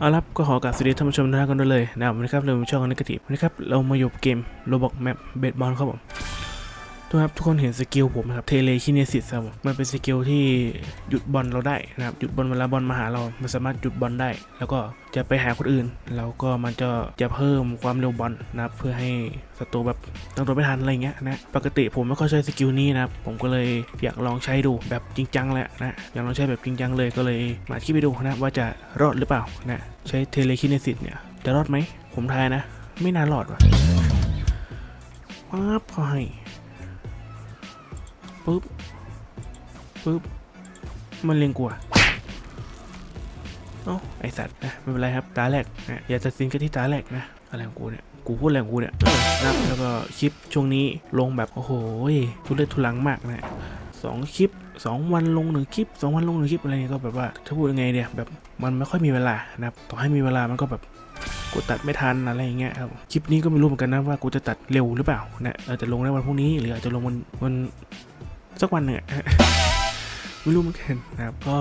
เอาลับก็ขอกราบสวัสดีท่านผู้ชมทุกท่านกันด้วยเลยนะครับวันนี้ครับเราองช่องนักทีฟวันนี้ครับเรามาหยบเกมโรบอกแมปเบดบอลครับผม ทุกครับทุกคนเห็นสกิลผมนะครับเทเลคินเนซิสครับมันเป็นสกิลที่หยุดบอลเราได้นะครับหยุดบอลเวลาบอลมาหาเรา มันสามารถหยุดบอลได้ แล้วก็จะไปหาคนอื่น แล้วก็มันจะจะเพิ่มความเร็วบอลนะครับเพื่อให้ศัตรูแบบตั้งตัวไม่ทันอะไรเงี้ยนะปกติผมไม่ค่อยใช้สกิลนี้นะครับผมก็เลยอยากลองใช้ดูแบบจริงจังแหละนะอยากลองใช้แบบจริงจังเลยก็เลยมาคิดไปดูนะว่าจะรอดหรือเปล่านะใช้เทเลคินเนซิสเนี่ยจะรอดไหมผมทายนะ ไม่น่ารอดว่ะปั๊บเขาให้ ปึ๊บปึ๊บมันเล็งกว่าเอ้าไอสัตว์นะไม่เป็นไรครับตาแรกนะอย่าตัดสินกันที่ตาแรกนะอะไรของกูเนี่ยกูพูดอะไรของกูเนี่ยนะแล้วก็คลิปช่วงนี้ลงแบบโอ้โหทุเรศทุลังมากนะสองคลิปสองวันลงหนึ่งคลิปสองวันลงหนึ่งคลิปอะไรเงี้ยก็แบบว่าถ้าพูดยังไงเนี่ยแบบมันไม่ค่อยมีเวลานะครับต่อให้มีเวลามันก็แบบกูตัดไม่ทันอะไรอย่างเงี้ยครับคลิปนี้ก็ไม่รู้เหมือนกันนะว่ากูจะตัดเร็วหรือเปล่านะอาจจะลงในวันพรุ่งนี้หรืออาจจะลงวันวัน สักวันหนึ่งไม่รู้เหมือนกันนะครับก็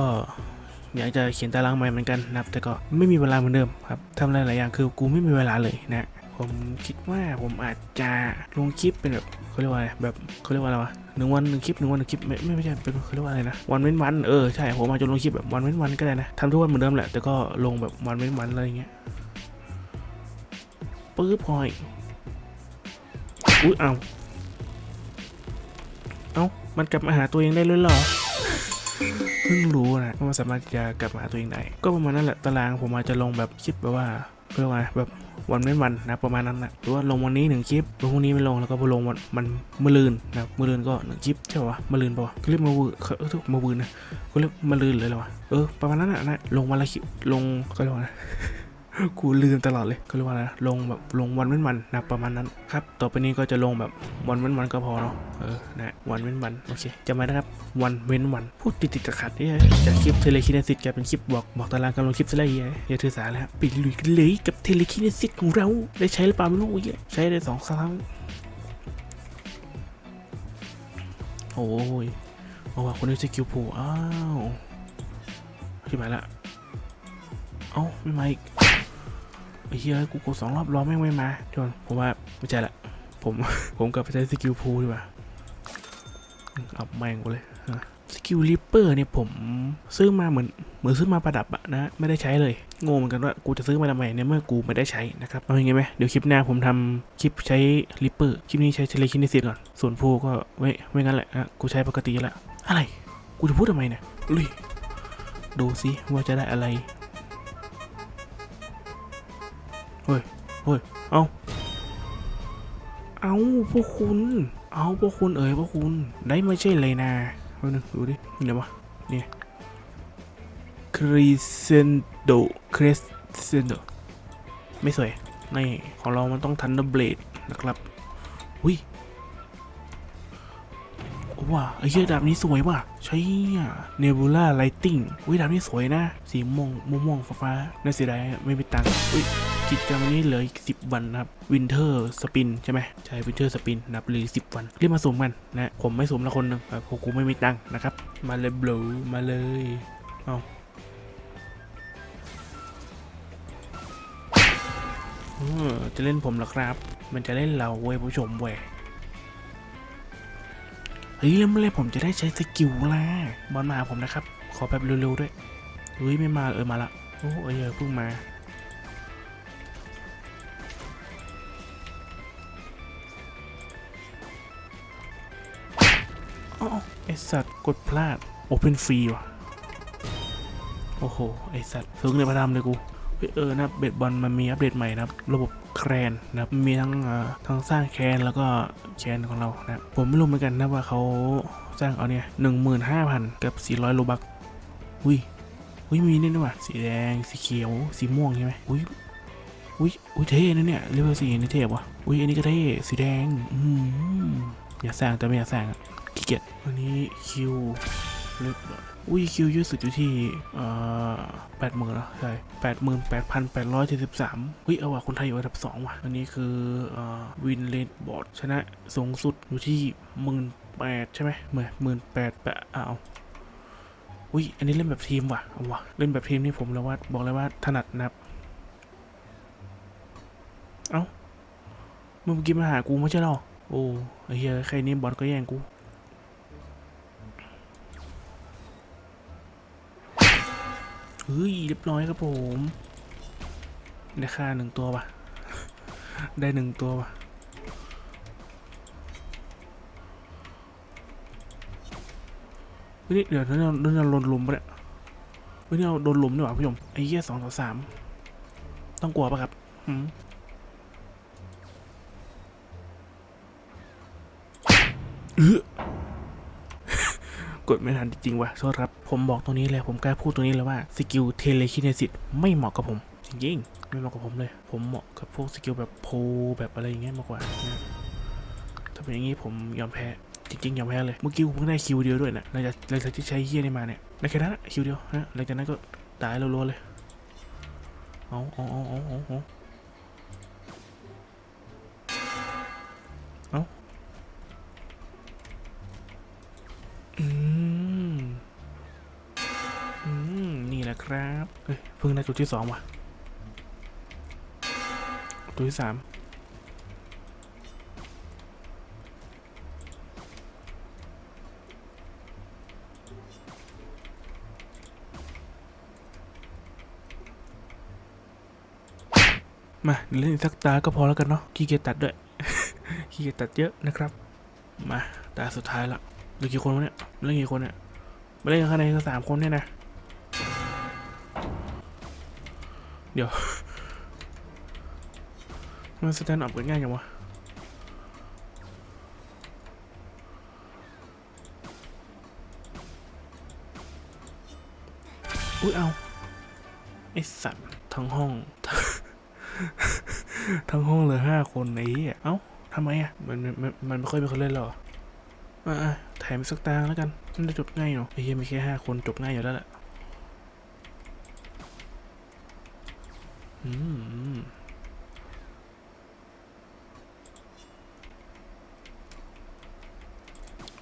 อยากจะเขียนตารางใหม่เหมือนกันนะครับ แต่ก็ไม่มีเวลาเหมือนเดิมครับทำอะไรหลายอย่างคือกูไม่มีเวลาเลยนะผมคิดว่าผมอาจจะลงคลิปเป็นแบบเขาเรียกว่าอะไรแบบเขาเรียกว่าอะไรวะหนึ่งวันหนึ่งคลิปหนึ่งวันหนึ่งคลิปไม่ไม่ไม่ใช่เป็นเขาเรียกว่าอะไรนะวันเว้นวันเออใช่ผมอาจจะลงคลิปแบบวันเว้นวันก็ได้นะทำทุกวันเหมือนเดิมแหละแต่ก็ลงแบบวันเว้นวันอะไรอย่างเงี้ยปื๊บพอยอุ้ยเอาเอา มันกลับมาหาตัวเองได้เลยเหรอเพิ่งรู้นะว่ามันสามารถจะกลับมาหาตัวเองได้ก็ประมาณนั้นแหละตารางผมอาจจะลงแบบคลิปแบบว่าเรียกว่าแบบวันเว้วันนะประมาณนั้นนะหรือว่าลงวันนี้หนึ่งคลิปลงพรุ่งนี้ไม่ลงแล้วก็พอลงวันมันมือลืนนะมือลืนก็หนึ่งคลิปใช่ปะวะมือลืนปะวะเขาเรียกมือวือเขาเออมือวืนนะเขาเรียกมือลืนเลยเหรอวะเออประมาณนั้นนะนะลงวันละคลิปลงเขาเรียกว่า กูลืมตลอดเลยเขาเรียกว่าอะไรลงแบบลงวันเว้นวันนะประมาณนั้นครับต่อไปนี้ก็จะลงแบบวันเว้นวันก็พอเนาะเออนะวันเว้นวันโอเคจำไว้นะครับวันเว้นวันพูดติดติดขัดเนี่ยจากคลิปเทเลคินเนซิสกลายเป็นคลิปบอกบอกตารางการลงคลิปซะแล้วเยอย่าถือสาแล้วไปลุยกันเลยกับเทเลคินเนซิสของเราได้ใช้หรือเปล่าไม่รู้เหี้ยใช้ได้สองครั้งโอ้ยเอาว่าคนนี้สกิลผูอ้าวที่หมายละเอ้าไม่มาอีก ไอ้เหี้ยกูกดสองรอบรอแม่งไม่มาจนผมว่าไม่ใช่ละผมผมกลับไปใช้สกิลพูดีกว่าเอาแม่งกูเลยสกิลริปเปอร์เนี่ยผมซื้อมาเหมือนเหมือนซื้อมาประดับอะนะ ไม่ได้ใช้เลยงงเหมือนกันว่ากูจะซื้อมาทำไมในเมื่อกูไม่ได้ใช้นะครับเอาอย่างงี้ไหมเดี๋ยวคลิปหน้าผมทำคลิปใช้ริปเปอร์คลิปนี้ใช้เทเลคินเนซิสก่อนส่วนพูก็ไว้ไว้งั้นแหละนะกูใช้ปกติล้วอะไร กูจะพูดทำไมเนี่ยลุยดูสิว่าจะได้อะไร ฮ้ย เอาเอาพวกคุณ เอาพวกคุณเอ๋ยพวกคุณ ได้ไม่ใช่เลยนะเอาหนึ่งดูดินี่อะไรวะเนี่ยคริเซนโดคริสเซนโดไม่สวยนี่ของเรามันต้องทันเดอร์เบลดนะครับ อุ้ยว้าไอ้เหี้ยดาบนี้สวยว่ะใช่เนบูล่าไลติงอุ้ยดาบนี้สวยนะ สีม่วงม่วงฟ้าฟ้าๆน่าเสียดายไม่มีตังค์อุ้ย กิจกรรมนี้เหลืออีกสิบวันนะครับวินเทอร์สปินใช่ไหมใช่วินเทอร์สปินนับเหลือสิบวันรีบมาสุ่มกันนะผมไม่สุ่มละคนนึงแบบกูไม่มีตังค์นะครับ มาเลยบลูมาเลยเอาจะเล่นผมหรอครับ มันจะเล่นเราเว้ยผู้ชมเว้ยเฮ้ยแล้วเมื่อไรผมจะได้ใช้สกิลล่ะบอลมาหาผมนะครับ ขอแบบเร็วๆด้วยเฮ้ยไม่มาเออมาละโอ้เออเพิ่งมา อ๋อไอสัตว์กดพลาดโอเพนฟรีว่ะ โอ้โห ไอสัตว์ซึ้งในพระธรรมเลยกูเฮ้ยเออนะเบสบอลมันมีอัปเดตใหม่นะครับ ระบบแครนนะครับมีทั้งทั้งสร้างแครนแล้วก็แครนของเรานับผมไม่รู้เหมือนกันนะว่าเขาสร้างเอาเนี่ยหนึ่งหมื่นห้าพันกับสี่ร้อยโลบักอุ้ยอุ้ยมีนี่ด้วยว่ะสีแดงสีเขียวสีม่วงใช่ไหมอุ้ยอุ้ยอุ้ยเท่นะเนี่ยเรียกว่าสีนี่เท่ว่ะอุ้ยอันนี้ก็เท่สีแดงอืมอยากสร้างแต่ไม่อยากสร้างอะ ขี้เกียจวันนี้คิวเล็กอุ้ยคิวเยอะสุดอยู่ที่เอ่อแปดหมื่นใช่แปดหมื่นแปดพันแปดร้อยเจ็ดสิบสามเฮ้ยเอาว่ะคนไทยอยู่อันดับสองว่ะ อันนี้คือเอ่อวินเลดบอร์ดชนะสูงสุดอยู่ที่หมื่นแปดใช่ไหมเหมื่นหมื่นแปดแปดอ้าวอุ้ยอันนี้เล่นแบบทีมว่ะเอาว่ะเล่นแบบทีมนี่ผมเลยว่าบอกเลยว่าถนัดนะครับเอ้ามึงเมื่อกี้มาหากูไม่ใช่หรอโอ้ไอ้เหี้ยใครนี่บอลก็แย่งกู ฮ้ยเรียบร้อยครับผมได้ค่าหนึ่งตัวว่ะได้หนึ่งตัวว่ะเฮ้ยนี่เดี๋ยวนั่นเรานั่นโดนลุมปะเนี่ยเฮ้ยนี่เราโดนลุมนี่หว่าพี่ชมไอ้เหี้ยสองต่อสามต้องกลัวปะครับหืมเออ กดไม่ทันจริงๆว่ะโทษครับ ผมบอกตรงนี้เลยผมกล้าพูดตรงนี้เลยว่าสกิลเทเลคิเนซิสไม่เหมาะกับผม จริงๆ ไม่เหมาะกับผมเลย ผมเหมาะกับพวกสกิลแบบโพแบบอะไรอย่างเงี้ยมากกว่านะถ้าเป็นอย่างงี้ผมยอมแพ้จริงๆยอมแพ้เลยเมื่อกี้ผมเพิ่งได้คิวเดียวด้วยนะเราจะเราจะที่ใช้เฮียนี่มาเนี่ยได้แค่นั้นคิวเดียวนะหลังจากนั้นก็ตายรัวๆเลยเอาเอาเอาเอาเอาเอาเอืม อืม นี่แหละครับเฮ้ยเพิ่งได้ตัวที่สองว่ะตัวที่สามมาเล่นสักตาก็พอแล้วกันเนาะขี้เกียจตัดด้วยขี้เกียจตัดเยอะนะครับ มาตาสุดท้ายละ หลือกี่คนวะเนี่ยเลือกี่คนเนี่ยมาเล่นกันข้างในกันสามคนเนี่ยนะ เดี๋ยวมันสแตนด์อัพกันง่ายจังวะอุ้ยเอาไอสัตว์ทั้งห้อง ทั้งห้องเลือห้าคนไอ้เหี้ยเอ้าทำไมอะ มันมันมันมันไม่ค่อยมีคนเล่นหรออะ ถมอีกสักตาแล้วกันมันจะจบง่ายเนาะไอ้เหี้ยมีแค่ห้าคนจบง่ายอยู่แล้วแหละอืมอืม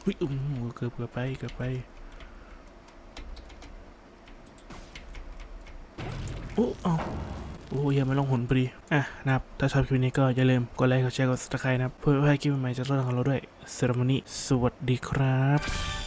อุ้ยอุ้มเกือบเกือบไปเกือบไปโอ้เอา โอ้ยยังไม่ลงหุนพอดีอะนะครับ ถ้าชอบคลิปนี้ก็อย่าลืมกดไลค์กดแชร์กดติดตามนะครับ เพื่อให้คลิปใหม่ๆจะรอดของเราด้วยเซรามนีสวัสดีครับ